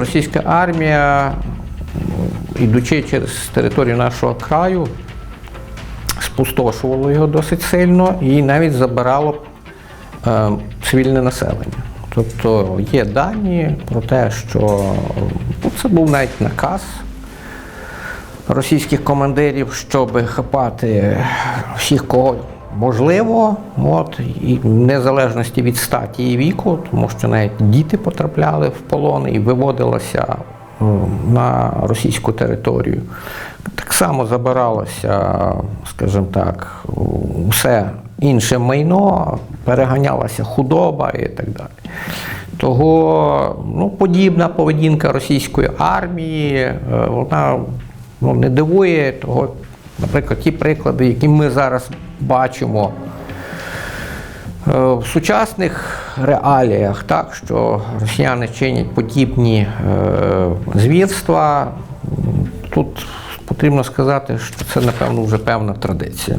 Російська армія, ідучи через територію нашого краю, спустошувала його досить сильно і навіть забирало е, цивільне населення. Тобто є дані про те, що ну, це був навіть наказ російських командирів, щоб хапати всіх, кого можливо, от, і в незалежності від статі і віку, тому що навіть діти потрапляли в полон і виводилося е, на російську територію. Так само забиралося, скажімо так, усе інше майно, переганялася худоба і так далі. Того ну, подібна поведінка російської армії, е, вона ну, не дивує того, наприклад, ті приклади, які ми зараз бачимо е, в сучасних реаліях, так, що росіяни чинять подібні е, звірства. Тут потрібно сказати, що це, напевно, вже певна традиція.